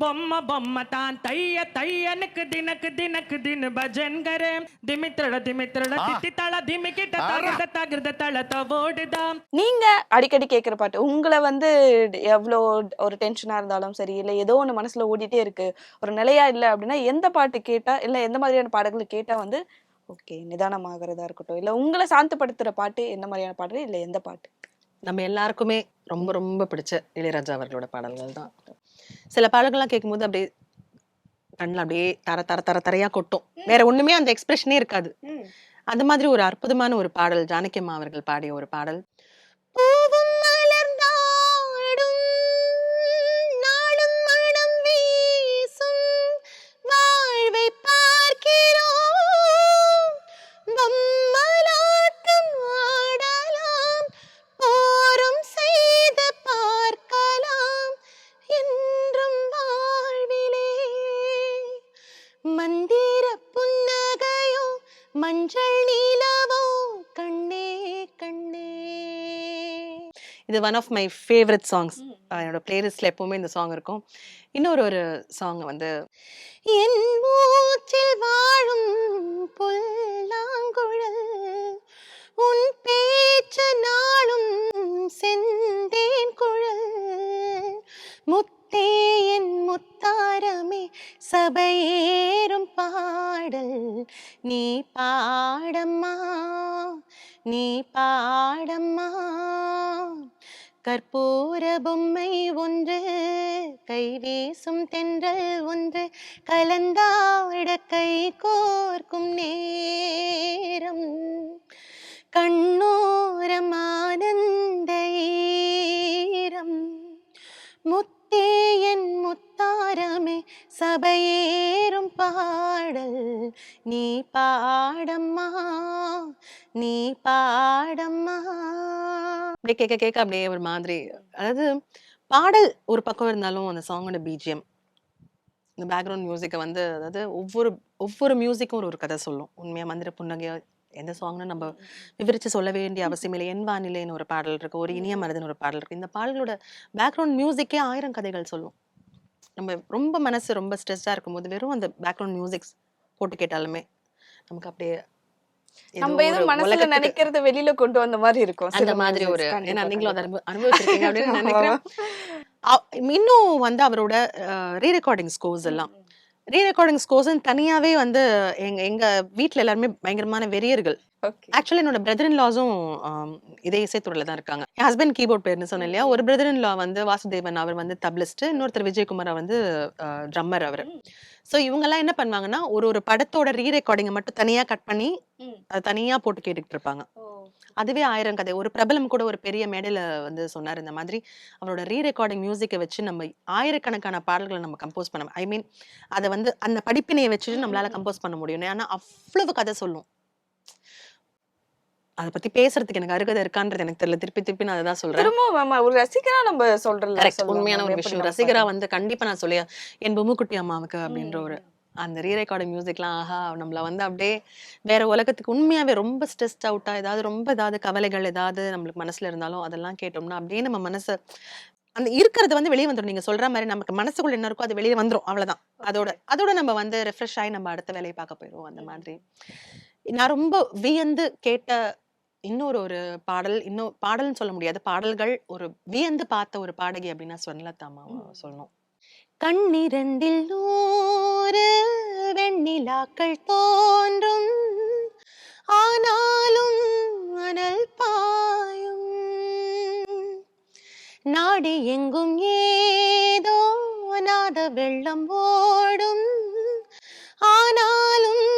பொம்மை பொம்மை தான் தைய தையனுக்கு தினக்கு தினக்கு தின பஜன்கர. திமித்திரட திமித்திரட தித்தித்தள திமிக்கிட்ட தகிர்த தகிர்த தள தவோடுதான் நீங்க அடிக்கடி கேட்குற பாட்டு உங்களை வந்து எவ்வளோ ஒரு டென்ஷனா இருந்தாலும் சரி இல்லை ஏதோ ஒன்று மனசில் ஓடிட்டே இருக்கு ஒரு நிலையா இல்லை அப்படின்னா எந்த பாட்டு கேட்டால் இல்லை எந்த மாதிரியான பாடல்கள் கேட்டால் வந்து ஓகே நிதானமாகறதா இருக்கட்டும் இல்லை உங்களை சாந்தப்படுத்துகிற பாட்டு எந்த மாதிரியான பாடல் இல்லை எந்த பாட்டு? நம்ம எல்லாருக்குமே ரொம்ப ரொம்ப பிடிச்ச இளையராஜா அவர்களோட பாடல்கள் தான் சில பாடல்கள்லாம் கேட்கும்போது அப்படியே கண்ணில் அப்படியே தர தர தர தரையா கொட்டும். வேற ஒண்ணுமே அந்த எக்ஸ்பிரஷனே இருக்காது. அந்த மாதிரி ஒரு அற்புதமான ஒரு பாடல் ஜானகி அம்மா அவர்கள் பாடிய ஒரு பாடல். மஞ்சள் நீலவோ? கண்ணே கண்ணே. இது one of my. Favourite songs என்னோட பிளேலிஸ்ட்ல எப்பவுமே இந்த சாங் இருக்கும். இன்னொரு ஒரு சாங் வந்து என் மூச்சில் வாழும் புல்லாங்குழல் உன் பேச்சு நாளும் செந்தேன் குழல். முத்தே என் முத்தாரமே சபையேறும் பாடல். நீ பாடம்மா நீ பாடம்மா. கற்பூர பொம்மை ஒன்று கை வீசும் தென்றல் ஒன்று கலந்தாட கை கோர்க்கும் நேரம். கண்ணோரம் ஆனந்த ஈரம். என் முத்தாரமே சபையேறும் பாடல். நீ பாடம்மா நீ பாடம்மா. அப்படியே கேட்க கேட்க அப்படியே ஒரு மாதிரி அதாவது பாடல் ஒரு பக்கம் இருந்தாலும் அந்த சாங்கோட பிஜிஎம் இந்த பேக்ரவுண்ட் மியூசிக்கை வந்து அதாவது ஒவ்வொரு ஒவ்வொரு மியூசிக்கும் ஒரு ஒரு கதை சொல்லும். உண்மையாக மந்திர புன்னகையாக எந்த சாங்னு நம்ம விவரிச்சு சொல்ல வேண்டிய அவசியம் இல்லை என் வானிலைன்னு ஒரு பாடல் இருக்கு ஒரு இனிய மனதுன்னு ஒரு பாடல் இருக்கு. இந்த பாடலோட பேக்ரவுண்ட் மியூசிக்கே ஆயிரம் கதைகள் சொல்லும். நம்ம ரொம்ப மனசு ரொம்ப ஸ்ட்ரெஸ்டாக இருக்கும்போது வெறும் அந்த பேக்ரவுண்ட் மியூசிக்ஸ் போட்டு கேட்டாலுமே நமக்கு அப்படியே ஏதோ நம்ம எதுவும் மனசுல நினைக்கிறத வெளியில கொண்டு வந்த மாதிரி இருக்கும் அந்த மாதிரி ஒரு. ஏன்னா நீங்களும் அதை அனுபவிச்சிருக்கீங்க அப்படின்னு நினைக்கிறேன். இன்னும் வந்து அவரோட ரீ ரெக்கார்டிங் ஸ்கோர்ஸ் எல்லாம். ரீ ரெக்கார்டிங் ஸ்கோர்ஸ் தனியாவே வந்து எங்க எங்க வீட்ல எல்லாருமே பயங்கரமான வெறியர்கள். ஆக்சுவலி என்னோட பிரதர் இன் லாஸும் இதே இசைத்துறையில தான் இருக்காங்க. என் ஹஸ்பண்ட் கீபோர்ட் பேர்னு சொன்னேன் இல்லையா? ஒரு பிரதர் இன் லா வந்து வாசுதேவன் அவர் வந்து தப்லிஸ்ட் இன்னொருத்தர் விஜயகுமார் வந்து ட்ரம்மர் அவர். ஸோ இவங்கெல்லாம் என்ன பண்ணுவாங்கன்னா ஒரு ஒரு படத்தோட ரீ ரெக்கார்டிங்கை மட்டும் தனியா கட் பண்ணி. அதை தனியா போட்டு கேட்டுக்கிட்டு இருப்பாங்க. அதுவே ஆயிரம் கதை. ஒரு பிரபலம் கூட ஒரு பெரிய மேடையில வந்து சொன்னார் இந்த மாதிரி அவரோட ரீ ரெக்கார்டிங் மியூசிக்கை வச்சு நம்ம ஆயிரக்கணக்கான பாடல்களை நம்ம கம்போஸ் பண்ண ஐ மீன் அதை வந்து அந்த படிப்பினையை வச்சுட்டு நம்மளால கம்போஸ் பண்ண முடியும். ஏன்னா அவ்வளவு கதை சொல்லும். அதை பத்தி பேசுறதுக்கு எனக்கு அருகதை இருக்கான்றது எனக்கு தெரியல. திருப்பி திருப்பி நான் அதை சொல்றேன். திரும்பவும் ஆமா, ஒரு ரசிகரா நம்ம கரெக்ட் உண்மையான ஒரு விஷயம். ரசிகரா வந்து கண்டிப்பா நான் சொல்லியா என் பொம்முக்குட்டி அம்மாவுக்கு அப்படின்ற ஒரு அந்த ரீ ரெக்கார்டிங் மியூசிக்லாம் ஆஹா நம்மள வந்து அப்படியே வேற உலகத்துக்கு உண்மையாவே ரொம்ப ஸ்ட்ரெஸ்ட் அவுட்டா ஏதாவது ரொம்ப ஏதாவது கவலைகள் ஏதாவது நம்மளுக்கு மனசுல இருந்தாலும் அதெல்லாம் கேட்டோம்னா அப்படியே நம்ம மனசை அந்த இருக்கிறது வந்து வெளியே வந்துடும் நீங்க சொல்ற மாதிரி நமக்கு மனசுக்குள்ள என்ன இருக்கோ அது வெளியே வந்துரும் அவ்வளவுதான். அதோட அதோட நம்ம வந்து ரெஃப்ரெஷ் ஆகி நம்ம அடுத்த வேலையை பார்க்க போயிடுவோம் அந்த மாதிரி. நான் ரொம்ப வியந்து கேட்ட இன்னொரு ஒரு பாடல் இன்னும் பாடல்னு சொல்ல முடியாது பாடல்கள் ஒரு வியந்து பார்த்த ஒரு பாடகி அப்படின்னா சொன்னலத்தாமா சொல்லணும். கண்ணிரண்டில் நூறு வெண்ணிலாக்கள் தோன்றும். ஆனாலும் அனல் பாயும். நாடு எங்கும் ஏதோ நாத வெள்ளம் ஓடும். ஆனாலும்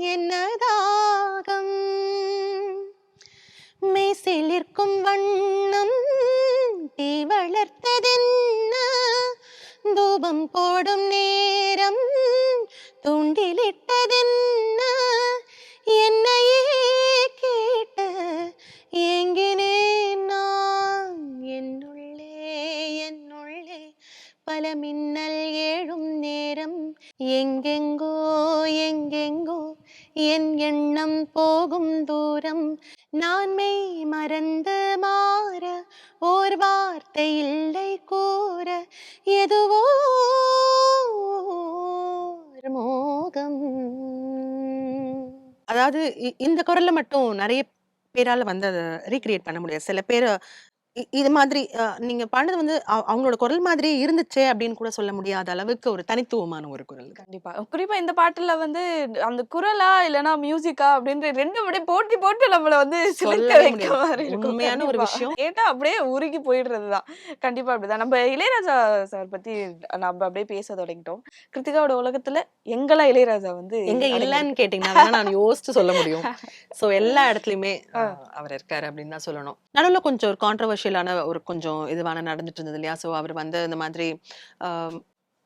என்னதாகம்? மெய்சிலிருக்கும் வண்ணம் தீ வளர்த்த പാപം പോടും നേ. அது இந்த குரல்ல மட்டும் நிறைய பேரால வந்து அதை ரீக்ரியேட் பண்ண முடியாது. சில பேர் இ- இது மாதிரி நீங்க பாடுறது வந்து அவ- அவங்களோட குரல் மாதிரியே இருந்துச்சே அப்படின்னு கூட சொல்ல முடியாத அளவுக்கு ஒரு தனித்துவமான ஒரு குரல் இது. கண்டிப்பா குறிப்பா இந்த பாட்டுல வந்து அந்த குரலா இல்லனா மியூசிக்கா அப்படின்ற ரெண்டு அப்படியே போட்டி போட்டு நம்மள வந்து சிலிர்க்க சொல்லவே வைக்க முடியாது. மாதிரி இருக்கும். உண்மையான ஒரு கண்டிப்பா. விஷயம். கேட்டா அப்படியே உருகி போயிடுறதுதான் கண்டிப்பா அப்படிதான் நம்ம இளையராஜா சார் பத்தி நம்ம அப்படியே பேச தொடங்கிட்டோம் கிருத்திகாவோட உலகத்துல எங்களா இளையராஜா வந்து எங்க அடங்கி இல்லன்னு கேட்டீங்கன்னா வேணா நான் யோசிச்சு சொல்ல முடியும் சோ எல்லா இடத்துலயுமே அஹ், அவர் இருக்காரு அப்படின்னு தான் சொல்லணும் நடுவுல கொஞ்சம் ஒரு கான்ட்ரவர்ஷியலான ஒரு கொஞ்சம் இதுவான நடந்துட்டு இருந்தது இல்லையா? சோ அவர் வந்து இந்த மாதிரி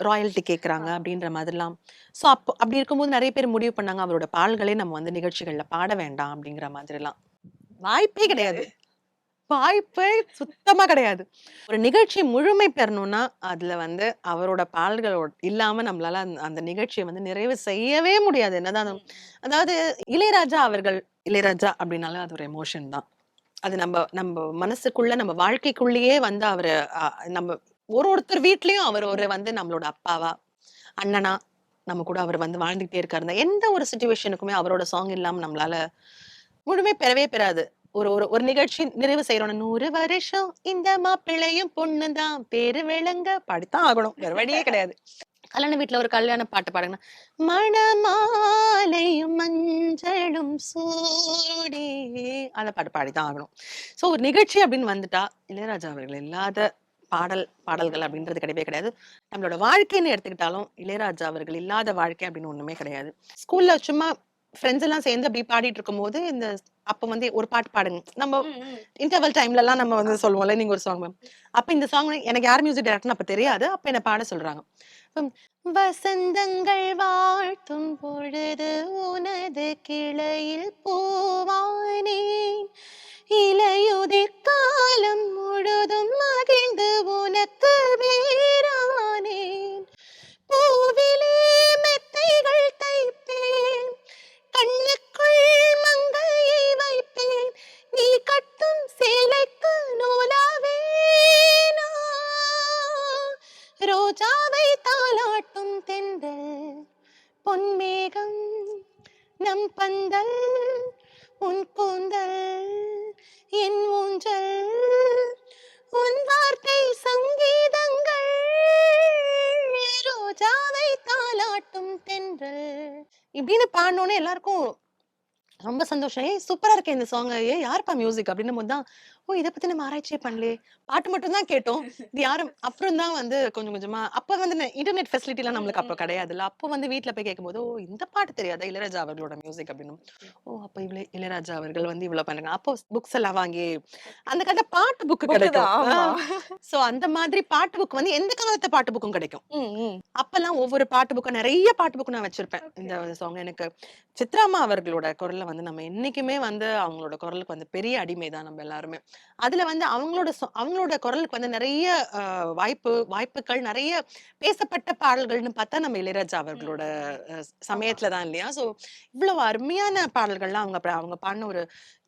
ராயல்ட்டி கேக்குறாங்க அப்படின்ற மாதிரிலாம். சோ அப்போ அப்படி இருக்கும்போது நிறைய பேர் முடிவு பண்ணாங்க அவரோட பாடல்களே நம்ம வந்து நிகழ்ச்சிகள்ல பாட வேண்டாம் அப்படிங்கிற மாதிரிலாம். வாய்ப்பே கிடையாது. வாய்ப்பே சுத்தமா கிடையாது. ஒரு நிகழ்ச்சி முழுமை பெறணும்னா அதுல வந்து அவரோட பாடல்களோட இல்லாம நம்மளால அந்த- நிகழ்ச்சியை வந்து நிறைவு செய்யவே முடியாது. என்னதான் அது- அதாவது இளையராஜா அவர்கள் இளையராஜா அப்படின்னாலே அது ஒரு எமோஷன் தான். அது நம்ம நம்ம மனசுக்குள்ள நம்ம வாழ்க்கைக்குள்ளேயே வந்து அவரு நம்ம ஒரு ஒருத்தர் வீட்லயும் அவர் ஒரு வந்து நம்மளோட அப்பாவா அண்ணனா நம்ம கூட அவர் வந்து வாழ்ந்துகிட்டே இருக்காரு எந்த ஒரு சுச்சுவேஷனுக்குமே அவரோட சாங் இல்லாம நம்மளால முழுமை பெறவே பெறாது. ஒரு ஒரு ஒரு நிகழ்ச்சி நிறைவு செய்யறோம் நூறு வருஷம் இந்த மாப்பிள்ளையும் பொண்ணுதான் பேரு விளங்க படித்தான் ஆகணும். வேற வழியே கிடையாது. கல்யாண வீட்டில் ஒரு கல்யாண பாட்டு பாடுங்க மணமாலையும் மஞ்சளும் சூடே அந்த பாட்டு பாடிதான் ஆகணும். ஸோ ஒரு நிகழ்ச்சி அப்படின்னு வந்துட்டா இளையராஜா அவர்கள் இல்லாத பாடல் பாடல்கள் அப்படின்றது கிடையவே கிடையாது. நம்மளோட வாழ்க்கைன்னு எடுத்துக்கிட்டாலும் இளையராஜா அவர்கள் இல்லாத வாழ்க்கை அப்படின்னு ஒண்ணுமே கிடையாது. ஸ்கூல்ல சும்மா ஃப்ரெண்ட்ஸ் எல்லாம் சேர்ந்து அப்படி பாடிட்டு இருக்கும்போது இந்த அப்ப வந்து ஒரு பாட்டு பாடுங்க. நம்ம இன்டர்வல் டைம்ல எல்லாம் நம்ம வந்து சொல்லுவோம்ல நீங்க ஒரு சாங் அப்ப இந்த சாங் எனக்கு யார் மியூசிக் டைரக்டர் அப்ப தெரியாது. அப்ப என்ன பாட சொல்றாங்க. வசந்தங்கள் வாழ்த்தும் பொழுது உனது கிளையில் பூவானேன் இலையுதிர் காலம் முழுதும் மகிழ்ந்து உனக்கு வேறானேன் பூவிலே மெத்தைகள் தைப்பேன். கண்ணுக்குள் மங்கையை வைப்பேன். நீ கட்டும் சேலைக்கு நூலாவேனா ரோஜாவை தாளாட்டும் தென்றல் பொன்மேகம் நம் பந்தல் உன் கூந்தல் என் ஊஞ்சல் உன் வார்த்தை சங்கீதங்கள். ரோஜாவை தாளாட்டும் தென்றல் இப்படின்னு பாடணும்னு எல்லாருக்கும் ரொம்ப சந்தோஷம். ஏய் சூப்பரா இருக்கே இந்த சாங் ஏ யாருப்பா மியூசிக் அப்படின்னும் போது தான் ஓ இதை பத்தி நம்ம ஆராய்ச்சியே பண்ணலையே. பாட்டு மட்டும் தான் கேட்டோம். இது யாரும் அப்புறம் தான் வந்து கொஞ்சம் கொஞ்சமா அப்ப வந்து இன்டர்நெட் ஃபெசிலிட்டி எல்லாம் நம்மளுக்கு அப்ப கிடையாதுல்ல. அப்போ வந்து வீட்ல போய் கேட்கும்போது ஓ இந்த பாட்டு தெரியாதா? இளையராஜா அவர்களோட மியூசிக் அப்படின்னு. ஓ அப்ப இவ்வளவு இளையராஜா அவர்கள் வந்து இவ்வளவு பண்றாங்க. அப்போ புக்ஸ் எல்லாம் வாங்கி அந்த காலத்துல பாட்டு புக் Book தான், ஆமா. கிடைக்கும் சோ அந்த மாதிரி பாட்டு புக் வந்து எந்த காலத்து பாட்டு புக்கும் கிடைக்கும். அப்பெல்லாம் ஒவ்வொரு பாட்டு புக்கும் நிறைய பாட்டு புக்கு நான் வச்சிருப்பேன். இந்த சாங் எனக்கு சித்ராமா அவர்களோட குரல்ல வந்து நம்ம என்னைக்குமே வந்து அவங்களோட குரலுக்கு வந்து பெரிய அடிமை தான் நம்ம எல்லாருமே. அதுல வந்து அவங்களோட அவங்களோட குரலுக்கு வந்து நிறைய வாய்ப்பு வாய்ப்புகள் நிறைய பேசப்பட்ட பாடல்கள்னு பார்த்தா நம்ம இளையராஜா அவர்களோட சமயத்துல தான் இல்லையா? சோ இவ்வளவு அருமையான பாடல்கள்லாம் அவங்க அவங்க பாடின ஒரு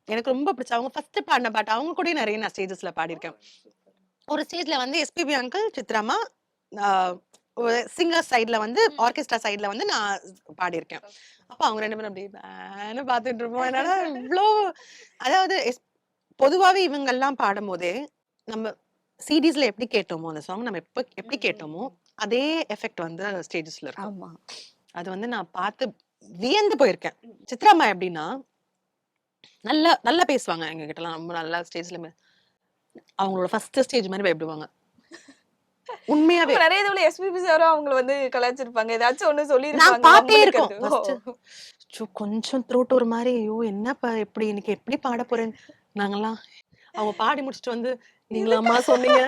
எனக்கு ரொம்ப பிடிச்ச அவங்க ஃபர்ஸ்ட் பாடின பாட்டு அவங்க கூட நிறைய நான் ஸ்டேஜஸ்ல பாடியிருக்கேன். ஒரு ஸ்டேஜ்ல வந்து எஸ்பிபி அங்கிள் சித்ராமா சிங்கர் சைடுல வந்து ஆர்கெஸ்ட்ரா சைடுல வந்து நான் பாடியிருக்கேன். அப்ப அவங்க ரெண்டு பேரும் அப்படி பார்த்துட்டு இருப்போம். என்னன்னா இவ்வளோ அதாவது எஸ்- பொதுவாவே இவங்க எல்லாம் பாடும்போதே நம்ம சிடிஸ்ல எப்படி கேட்டோமோ அந்த சாங் நம்ம எப்ப எப்படி கேட்டோமோ அதே எஃபெக்ட் வந்து ஸ்டேஜஸ்ல இருக்கும். ஆமா. அது வந்து நான் பார்த்து வியந்து போயிருக்கேன். சித்ராமா எப்படின்னா நல்லா நல்லா பேசுவாங்க எங்க கிட்டலாம் ரொம்ப நல்லா ஸ்டேஜ்ல அவங்களோட ஃபர்ஸ்ட் ஸ்டேஜ் மாதிரி பயப்படுவாங்க. உண்மையாவே. நிறைய இதுல எஸ்பிபி சாரும் அவங்கள வந்து கலாய்ச்சிருப்பாங்க. ஏதாச்சும் ஒண்ணு சொல்லி நான் பாட்டே இருக்கோம். கொஞ்சம் த்ரோட் ஒரு மாதிரி ஐயோ என்னப்பா எப்படி இன்னைக்கு எப்படி பாட போறேன் நாங்கெல்லாம் அவங்க பாடி முடிச்சுட்டு வந்து நீங்களா அம்மா சொன்னீங்க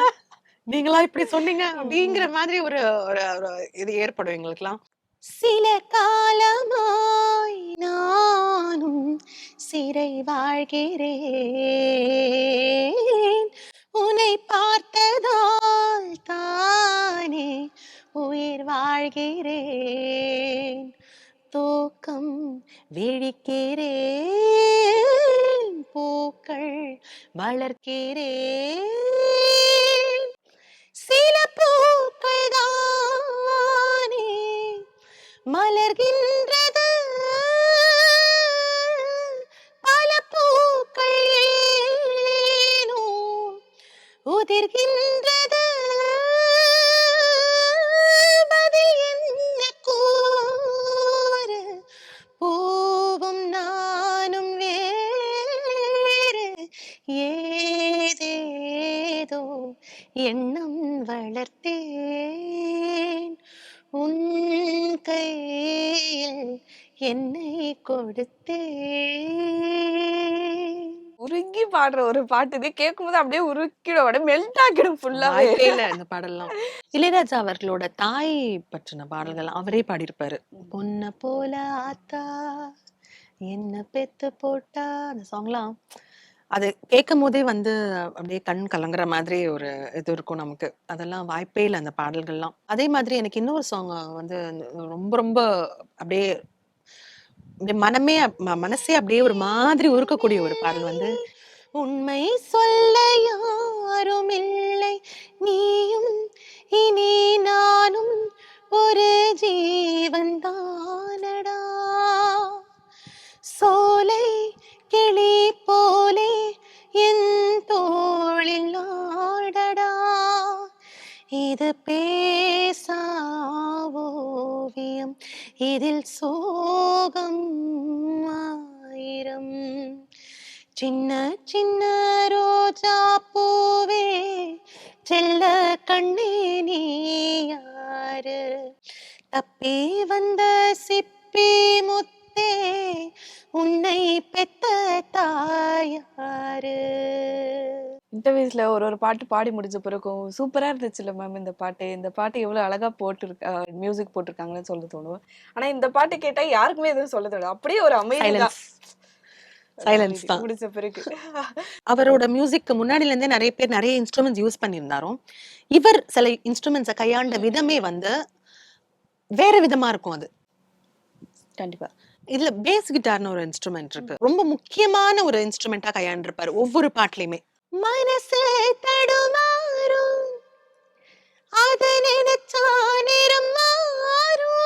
நீங்களா இப்படி சொன்னீங்க அப்படிங்கிற மாதிரி ஒரு ஒரு ஒரு இது ஏற்படும் எங்களுக்குலாம் சில காலமாய் நானும் சிறை வாழ்கிறேன். உன்னை பார்த்ததால் தானே உயிர் வாழ்கிறேன். தூக்கம் விழிக்கிறேன். பூக்கள் வளர்க்கிறேன். சில பூக்கள் தானே மலர்கின்றது. பல பூக்கள் ஏனோ உதிர்கின்ற ஏதேதோ எண்ணம் வளர்த்தேன். உன் கையில் என்னை கொடுத்தேன். உருகி பாடுற ஒரு பாட்டு இது. கேட்கும்போது அப்படியே உருக்கிடும். அப்படியே மெல்ட் ஆகிடும் ஃபுல்லாவே வாய்ப்பே இல்ல இந்த பாடல்லாம். இளையராஜா அவர்களோட தாய் பற்றின பாடல்கள் அவரே பாடியிருப்பாரு. பொன்ன போல ஆத்தா என்ன பெத்து போட்டா அந்த சாங்லாம் அது கேட்கும் போதே வந்து அப்படியே கண் கலங்குற மாதிரி ஒரு இது இருக்கும் நமக்கு. அதெல்லாம் வாய்ப்பே இல்லை அந்த பாடல்கள்லாம். அதே மாதிரி எனக்கு இன்னொரு சாங் வந்து ரொம்ப ரொம்ப அப்படியே அப்படியே மனமே ம- மனசே அப்படியே ஒரு மாதிரி உருக்கக்கூடிய ஒரு பாடல் வந்து உண்மை சொல்ல யாரும் இல்லை. நீயும் இனி நானும் ஒரு ஜீவன் தானடா. சோலை கிளி போலே என் தோளில் ஆடடா. இது பேசா ஓவியம் இதில் சோகம் ஆயிரம். சின்ன சின்ன ரோஜா பூவே செல்ல கண்ணே நீ யாரு? தப்பி வந்த சிப்பி முத்தே உன்னை பெத்த தாயாரு இன்டர்வியூஸ்ல ஒரு ஒரு பாட்டு பாடி முடிச்ச பிறகும் சூப்பரா இருந்துச்சுல்ல மேம் இந்த பாட்டு? இந்த பாட்டு எவ்வளவு அழகா போட்டு மியூசிக் போட்டிருக்காங்கன்னு சொல்ல தோணும். ஆனா இந்த பாட்டு கேட்டா யாருக்குமே எதுவும் சொல்ல தோணும் அப்படியே ஒரு அமைதி தான். Silence. Silence தான். முடிச்ச பிறகு. அவரோட மியூசிக்கு முன்னாடில இருந்தே நிறைய பேர் நிறைய இன்ஸ்ட்ருமெண்ட்ஸ் யூஸ் பண்ணியிருந்தாரும். இவர் சில இன்ஸ்ட்ருமெண்ட்ஸை கையாண்ட விதமே வந்து வேற விதமா இருக்கும் அது. கண்டிப்பா. இதுல பேஸ் கிட்டார்னு ஒரு இன்ஸ்ட்ருமெண்ட் இருக்கு. ரொம்ப முக்கியமான ஒரு இன்ஸ்ட்ருமெண்டா கையாண்டிருப்பாரு ஒவ்வொரு பாட்டுலயுமே. மனசே தடுமாறும் அதை நினைச்சா நேரம் மாறும்.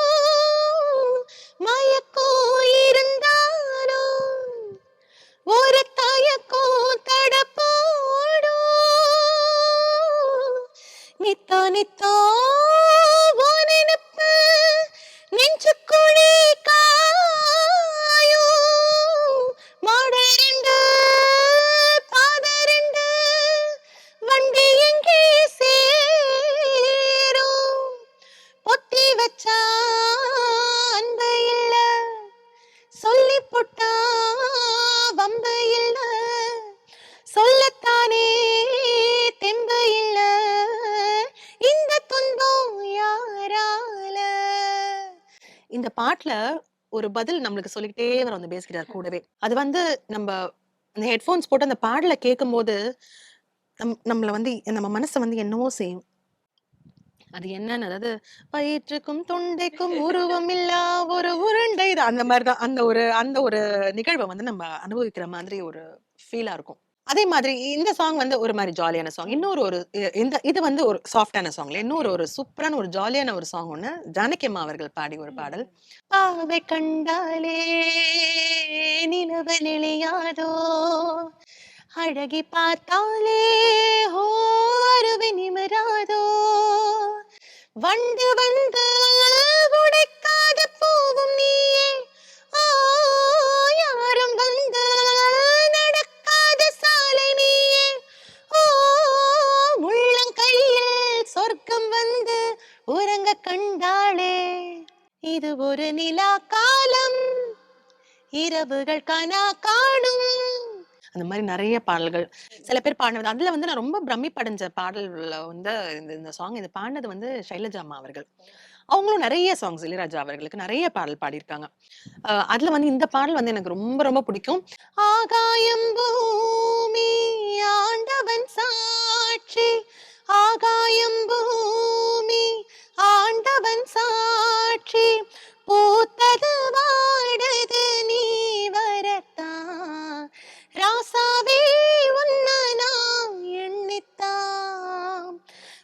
மயக்கம் இருந்தாலும் ஒரு தயக்கோ தடப்போடும். நித்தோ நித்தோ பாட்டுல ஒரு பதில் நம்மளுக்கு சொல்லிக்கிட்டே வரும் அந்த பேஸ் கிட்டார் கூடவே. அது வந்து நம்ம அந்த ஹெட்ஃபோன்ஸ் போட்டு அந்த பாடலை கேட்கும்போது நம் நம்மள வந்து நம்ம மனசை வந்து என்னவோ செய்யும். அது என்னன்னு அதாவது வயிற்றுக்கும் தொண்டைக்கும் உருவம் இல்லா ஒரு உருண்டை இது அந்த மாதிரி தான் அந்த ஒரு அந்த ஒரு நிகழ்வை வந்து நம்ம அனுபவிக்கிற மாதிரி ஒரு ஃபீலா இருக்கும். அதே மாதிரி இந்த சாங் வந்து ஒரு மாதிரி ஜாலியான சாங் இன்னொரு ஒரு இந்த இது வந்து ஒரு சாஃப்டான சாங்ல இன்னொரு ஒரு சூப்பரான ஒரு ஜாலியான ஒரு சாங் ஒன்று ஜானகி அம்மா அவர்கள் பாடி ஒரு பாடல். பாவை கண்டாலே நிலவு நிலையாதோ? அழகி பார்த்தாலே ஓருவி நிமராதோ? வண்டு வந்து இது ஒரு நிலா காலம். இரவுகள் கனா காணும். அந்த மாதிரி நிறைய பாடல்கள். சில பேர் பாடினது. அதுல வந்து நான் ரொம்ப பிரமிப்படைஞ்ச பாடல்ல வந்து இந்த இந்த சாங் இது பாடினது வந்து சைலஜாமா அம்மா அவர்கள். அவங்களும் நிறைய சாங்ஸ் இளையராஜா அவர்களுக்கு நிறைய பாடல் பாடியிருக்காங்க. அஹ் அதுல வந்து இந்த பாடல் வந்து எனக்கு ரொம்ப ரொம்ப பிடிக்கும். ஆகாயம் பூமி ஆண்டவன் சாட்சி. ஆகாயம் பூமி ஆண்டவன் சாட்சி. பூத்தது வாடது நீ வரத்தா. ராசாவே உன்ன நாம் எண்ணித்தான்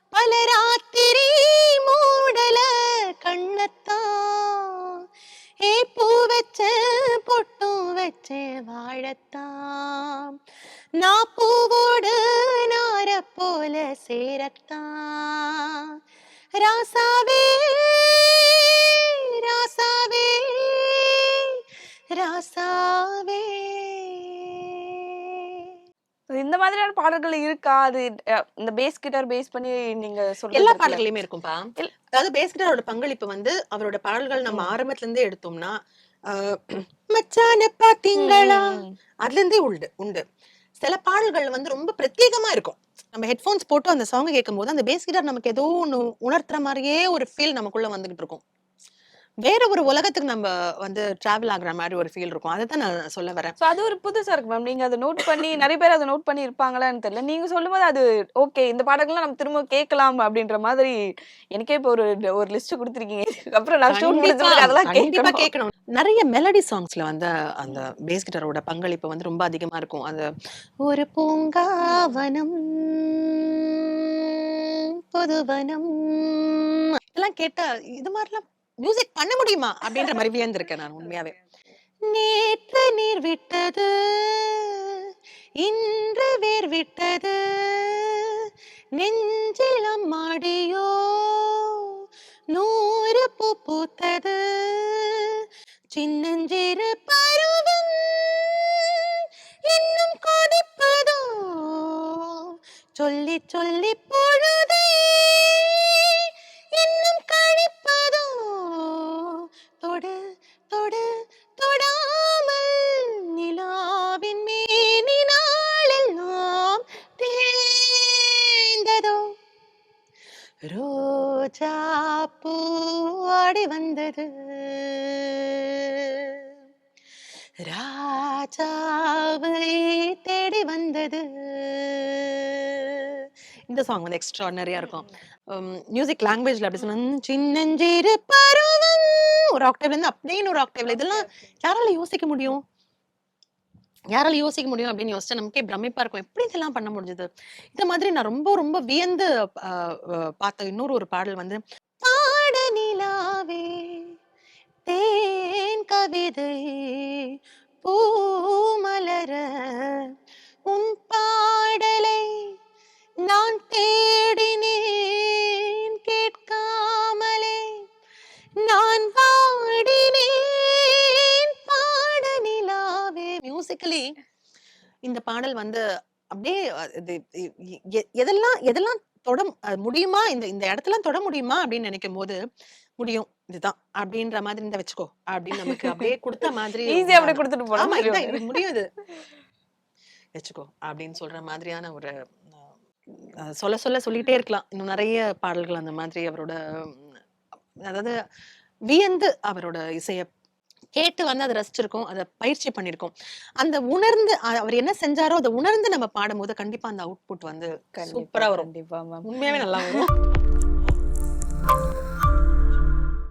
பல ராத்திரி மூடல கண்ணத்தா. ஏ பூ வச்ச பொட்டும் வச்ச வாழத்தாம் நான் பூவோடு போல சேரத்தான். ராசாவே ராசாவே ராசாவே. இந்த மாதிரியான பாடல்கள் இருக்கா? அது அஹ், இந்த பேஸ் கிட்டார் பேஸ் பண்ணி நீங்க சொல்றது எல்லா. பாடல்களையுமே இருக்கும்பா. அதாவது பேஸ்கிட்டாரோட பங்களிப்பு வந்து அவரோட பாடல்கள் நம்ம ஆரம்பத்துல இருந்தே எடுத்தோம்னா ஆஹ், மச்சான பாத்தீங்களா. அதுல இருந்தே உண்டு உண்டு. சில பாடல்கள் வந்து ரொம்ப பிரத்யேகமா இருக்கும். நம்ம ஹெட்ஃபோன்ஸ் போட்டு அந்த சாங் கேட்கும் போது அந்த பேஸ் கிட்டார் நமக்கு ஏதோ ஒண்ணு உணர்த்துற மாதிரியே ஒரு ஃபீல் நமக்குள்ள வந்துகிட்டு இருக்கும். வேற ஒரு உலகத்துக்கு நம்ம வந்து டிராவல் ஆகுற மாதிரி ஒரு ஃபீல் இருக்கும். அதை தான் நான் சொல்ல வரேன். சோ அது ஒரு புதுசா இருக்கு மேம் நீங்க அதை நோட் பண்ணி நிறைய பேர் அதை நோட் பண்ணி இருப்பாங்களான்னு தெரியல. நீங்க சொல்லும்போது அது ஓகே இந்த பாடல்கள்லாம் நம்ம திரும்ப கேட்கலாம் அப்படின்ற மாதிரி எனக்கே இப்போ ஒரு ஒரு லிஸ்ட் கொடுத்துருக்கீங்க. அப்புறம் நான் அதெல்லாம் கண்டிப்பா கேட்கணும். கேட்கணும். நிறைய மெலடி சாங்ஸ்ல வந்து அந்த பேஸ் கிட்டாரோட பங்களிப்பு வந்து ரொம்ப அதிகமா இருக்கும். அந்த ஒரு பூங்காவனம் பொதுவனம் இதெல்லாம் கேட்டா இது மாதிரிலாம் மியூசிக் பண்ண முடியுமா? அப்படின்ற மாதிரி வியந்திருக்கேன் நான் உண்மையாவே. நேற்று நீர் விட்டது இன்று வேர் விட்டது நெஞ்சிலம் மாடியோ நூறு பூ பூத்தது சின்னஞ்சிறு பருவம் இன்னும் கொதிப்பதோ? சொல்லி சொல்லி பொழுதே இன்னும் கழிப்பதோ? தொடு தொடு தொடாமல் நிலாவின் மேனி நாளெல்லாம் தேய்ந்ததோ? ரோஜா பூ ஆடி வந்தது. இந்த சாங் வந்து எக்ஸ்ட்ராடனரியா இருக்கும். மியூசிக் லாங்குவேஜ்ல அப்படி சொன்னா சின்னஞ்சிறு பருவம் ஒரு ஆக்டேவ்ல இருந்து அப்படியே ஒரு ஆக்டேவ்ல இதெல்லாம் யாரால யோசிக்க முடியும்? யாரால யோசிக்க முடியும் அப்படின்னு யோசிச்சா நமக்கே பிரமிப்பா இருக்கும். எப்படி இதெல்லாம் பண்ண முடிஞ்சது? இந்த மாதிரி நான் ரொம்ப ரொம்ப வியந்து பார்த்த இன்னொரு ஒரு பாடல் வந்து பாட நிலாவே தேன் கவிதை பூமலர உன் பாடலை நான் தேடினேன் கேட்காமலே. நான் பாடினேன் பாட நிலாவே மியூசிக்கலி இந்த பாடல் வந்து அப்படியே எதெல்லாம் எதெல்லாம் தொட முடியுமா? இந்த இந்த இடத்துல தொட முடியுமா? அப்படின்னு நினைக்கும் போது முடியும். இதுதான். அப்படின்ற மாதிரி இந்த வச்சுக்கோ. அப்படின்னு நமக்கு அப்படியே கொடுத்த மாதிரி ஈஸியா அப்படியே கொடுத்துட்டு இதுதான். முடியும். இது. வச்சுக்கோ. அப்படின்னு சொல்ற மாதிரியான ஒரு சொல்ல சொல்ல சொல்லிட்டே இருக்கலாம். இன்னும் நிறைய பாடல்கள் அந்த மாதிரி அவரோட அதாவது வியந்து அவரோட இசைய கேட்டு வந்து அதை ரசிச்சிருக்கோம் அதை பயிற்சி பண்ணிருக்கோம் அந்த உணர்ந்து அவர் என்ன செஞ்சாரோ அதை உணர்ந்து நம்ம பாடும்போது கண்டிப்பா அந்த அவுட்புட் வந்து சூப்பரா வரும். உண்மையாவே நல்லா வரும்.